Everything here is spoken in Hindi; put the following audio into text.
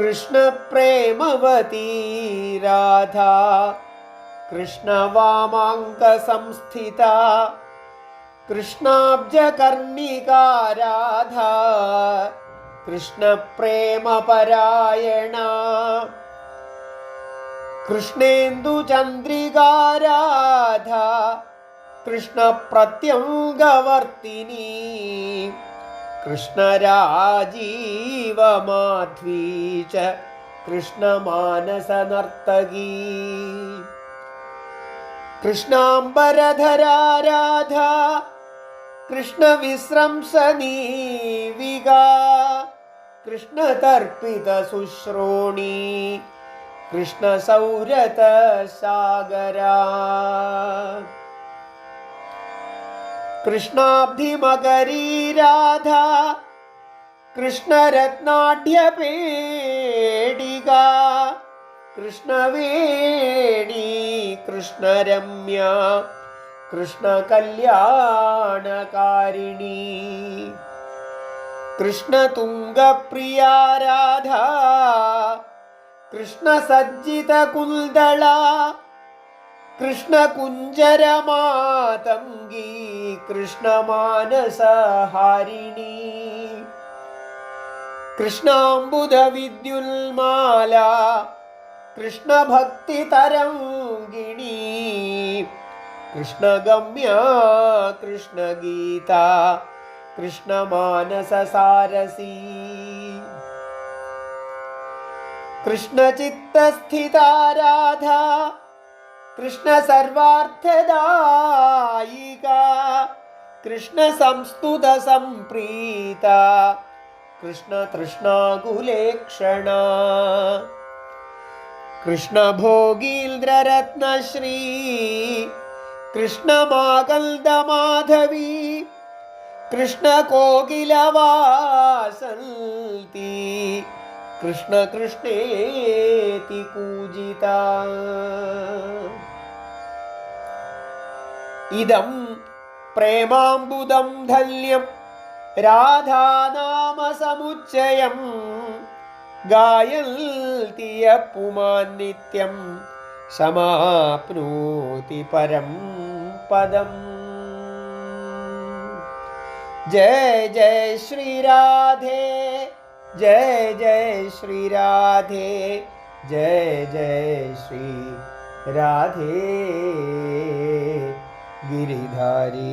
कृष्णप्रेमवती राधा कृष्णवामाङ्कसंस्थिता कृष्णाब्जकर्णिका राधा कृष्णप्रेमपरायणा कृष्णेन्दुचन्द्रिका राधा कृष्णप्रत्यङ्गवर्तिनी കൃഷ്ണരാജീവമാധ്വീ ച കൃഷ്ണമാനസനർത്തകീ. കൃഷ്ണാംബരധരാരാധ കൃഷ്ണവിശ്രംസനീവിക കൃഷ്ണതർപ്പിതസുശ്രോണി കൃഷ്ണസൗരതസാഗരാ. कृष्णाब्धिमकरी राधा कृष्णरत्नाढ्यपेडिका कृष्णवेणी कृष्णरम्या कृष्णकल्याणकारिणी कृष्णतुङ्गप्रिया राधा कृष्णसज्जितकुल्दळा കൃഷ്ണകുഞ്ചരമാതംഗി കൃഷ്ണമാനസഹാരിണി. കൃഷ്ണാംബുധവിദ്യുൽമാല കൃഷ്ണഭക്തിതരംഗിണി. കൃഷ്ണഗമ്യ കൃഷ്ണഗീത കൃഷ്ണമാനസസാരസി. കൃഷ്ണചിത്തസ്ഥിതാരാധ कृष्णसर्वार्थदायिका कृष्णसंस्तुतसम्प्रीता कृष्णतृष्णाकुलेक्षणा कृष्णभोगीन्द्ररत्नश्री कृष्णमाकल्दमाधवी कृष्णकोकिलवासन्ती कृष्णकृष्णेति पूजिता इदं प्रेमाम्बुदं धन्यं राधानामसमुच्चयं गायन्ति यः पुमान् नित्यं समाप्नोति परं पदम् जय जय श्रीराधे जय जय श्रीराधे जय जय श्री राधे गिरिधारी